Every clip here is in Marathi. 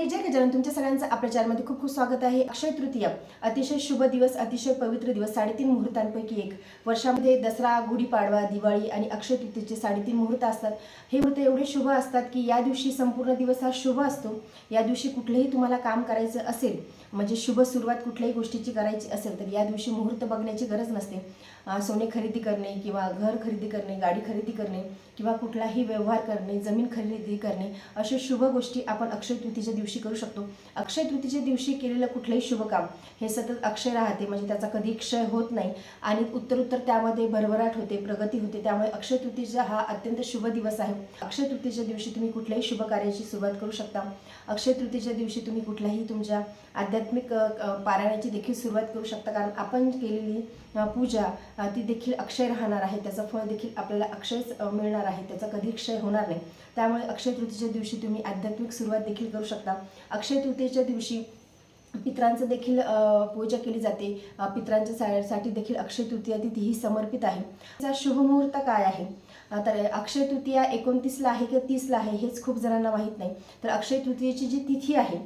मंडळी जय गजानन तुमच्या सगळ्यांचं आपल्या चॅनलमध्ये खूप खूप स्वागत आहे. अक्षय तृतीया अतिशय शुभ दिवस अतिशय पवित्र दिवस साडेतीन मुहूर्तांपैकी एक. वर्षामध्ये दसरा गुढीपाडवा दिवाळी आणि अक्षय तृतीयेचे साडेतीन मुहूर्त असतात. हे मुहूर्त एवढे शुभ असतात की या दिवशी संपूर्ण दिवस हा शुभ असतो. या दिवशी कुठलंही तुम्हाला काम करायचं असेल म्हणजे शुभ सुरुवात कुठल्याही गोष्टीची करायची असेल तर या दिवशी मुहूर्त बघण्याची गरज नसते. सोने खरेदी करणे किंवा घर खरेदी करणे गाडी खरेदी करणे किंवा कुठलाही व्यवहार करणे जमीन खरेदी करणे अशा शुभ गोष्टी आपण अक्षय तृतीच्या दिवशी करू शकतो. अक्षय तृतीच्या दिवशी केलेलं कुठलंही शुभकाम हे सतत अक्षय राहते म्हणजे त्याचा कधी क्षय होत नाही. आणि उत्तरोत्तर त्यामध्ये भरभराट होते प्रगती होते त्यामुळे अक्षय तृतीचा हा अत्यंत शुभ दिवस आहे. अक्षय तृतीच्या दिवशी तुम्ही कुठल्याही शुभ कार्याची सुरुवात करू शकता. अक्षय तृतीच्या दिवशी तुम्ही कुठल्याही तुमच्या आध्यात्मिक पारायणाची देखील सुरुवात करू शकता. कारण आपण केलेली पूजा ती देखील अक्षय राहणार आहे. त्याचं फळ देखील आपल्याला अक्षयच मिळणार आहे. त्याचा कधी क्षय होणार नाही. त्यामुळे अक्षय तृतीच्या दिवशी तुम्ही आध्यात्मिक सुरुवात देखील करू शकता. अक्षय तृतीयेच्या दिवशी पित्रांचं देखील पूजा केली जाते. पित्रांच्या सा- साठी देखील अक्षय तृतीया तिथी ही समर्पित आहे. त्याचा शुभमुहूर्त काय आहे? तर अक्षय तृतीया एकोणतीसला आहे किंवा तीसला आहे हेच खूप जणांना माहीत नाही. तर अक्षय तृतीयेची जी तिथी आहे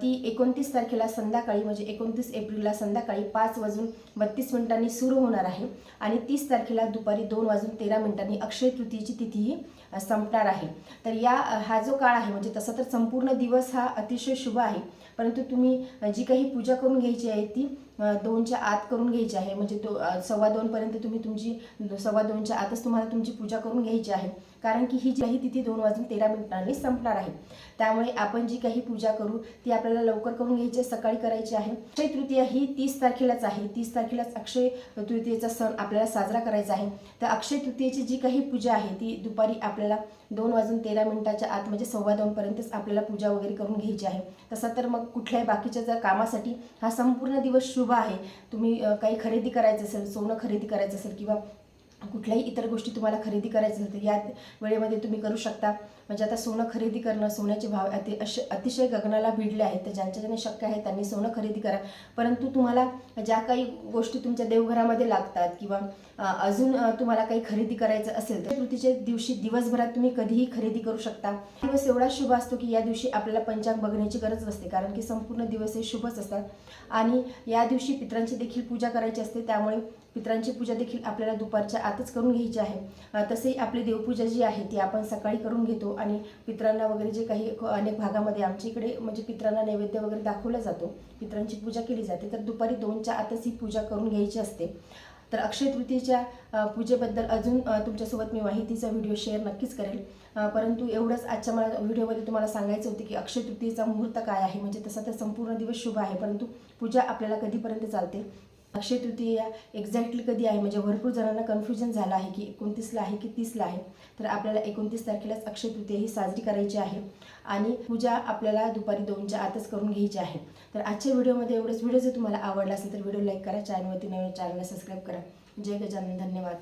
ती एकोणतीस तारखेला संध्याकाळी म्हणजे एकोणतीस एप्रिलला संध्याकाळी पाच वाजून बत्तीस मिनिटांनी सुरू होणार आहे आणि तीस तारखेला दुपारी दोन वाजून तेरा मिनिटांनी अक्षय तृतीयेची तिथीही संपणार आहे. तर या हा जो काळ आहे म्हणजे तसा तर संपूर्ण दिवस हा अतिशय शुभ आहे. परंतु तुम्ही जी काही पूजा करून घ्यायची आहे ती दोनच्या आत करून घ्यायची आहे. म्हणजे तो सव्वा दोनपर्यंत तुम्ही तुमची सव्वा दोनच्या आतच तुम्हाला तुमची पूजा करून घ्यायची आहे. कारण की ही जी काही तिथे दोन वाजून तेरा मिनिटांनी संपणार आहे. त्यामुळे आपण जी काही पूजा करू ती आपल्याला लवकर करून घ्यायची आहे, सकाळी करायची आहे. अक्षय तृतीया ही तीस तारखेलाच आहे. तीस तारखेलाच अक्षय तृतीयेचा सण आपल्याला साजरा करायचा आहे. तर अक्षय तृतीयेची जी काही पूजा आहे ती दुपारी आपल्याला दोन वाजून तेरा मिनिटाच्या आत म्हणजे सव्वा दोनपर्यंतच आपल्याला पूजा वगैरे करून घ्यायची आहे. तसं तर मग कुठल्याही बाकीच्या जर कामासाठी हा संपूर्ण दिवस शुभ आहे. तुम्ही काही खरेदी करायचं असेल सोनं खरेदी करायचं असेल किंवा कुठल्याही इतर गोष्टी तुम्हाला खरेदी करायचं असेल तर या वेळेमध्ये तुम्ही करू शकता. म्हणजे आता सोनं खरेदी करणं सोन्याचे भाव अति अश अतिशय गगनाला भिडले आहेत. तर ज्यांच्या ज्यांनी शक्य आहे त्यांनी सोनं खरेदी करा. परंतु तुम्हाला ज्या काही गोष्टी तुमच्या देवघरामध्ये लागतात किंवा अजून तुम्हाला काही खरेदी करायचं असेल तर कृतीच्या दिवशी दिवसभरात तुम्ही कधीही खरेदी करू शकता. दिवस एवढा शुभ असतो की या दिवशी आपल्याला पंचांग बघण्याची गरज नसते. कारण की संपूर्ण दिवस हे शुभच असतात. आणि या दिवशी पित्रांची देखील पूजा करायची असते. त्यामुळे पित्रांची पूजा देखील आपल्याला दुपारच्या आतच करून घ्यायची आहे. तसेही आपली देवपूजा जी आहे ती आपण सकाळी करून घेतो आणि पित्रांना वगैरे जे काही अनेक भागामध्ये आमच्या इकडे म्हणजे पित्रांना नैवेद्य वगैरे दाखवला जातो. पित्रांची पूजा केली जाते. तर दुपारी दोनच्या आतच ही पूजा करून घ्यायची असते. तर अक्षय तृतीयेच्या पूजेबद्दल अजून तुमच्यासोबत मी माहितीचा व्हिडिओ शेअर नक्कीच करेल. परंतु एवढंच आजच्या मला व्हिडिओमध्ये तुम्हाला सांगायचं होतं की अक्षय तृतीयेचा मुहूर्त काय आहे? म्हणजे तसा तर संपूर्ण दिवस शुभ आहे परंतु पूजा आपल्याला कधीपर्यंत चालते? अक्षय तृतीया एक्झॅक्टली कधी आहे? म्हणजे भरपूर जणांना कन्फ्युजन झालं आहे की एकोणतीसला आहे की तीसला आहे. तर आपल्याला एकोणतीस तारखेलाच अक्षय तृतीया ही साजरी करायची आहे. आणि पूजा आपल्याला दुपारी दोनच्या आतच करून घ्यायची आहे. तर आजच्या व्हिडिओमध्ये एवढंच. व्हिडिओ जर तुम्हाला आवडला असेल तर व्हिडिओ लाईक करा. चॅनलवरती नवीन चॅनलला सबस्क्राईब करा. जय गजानन. धन्यवाद.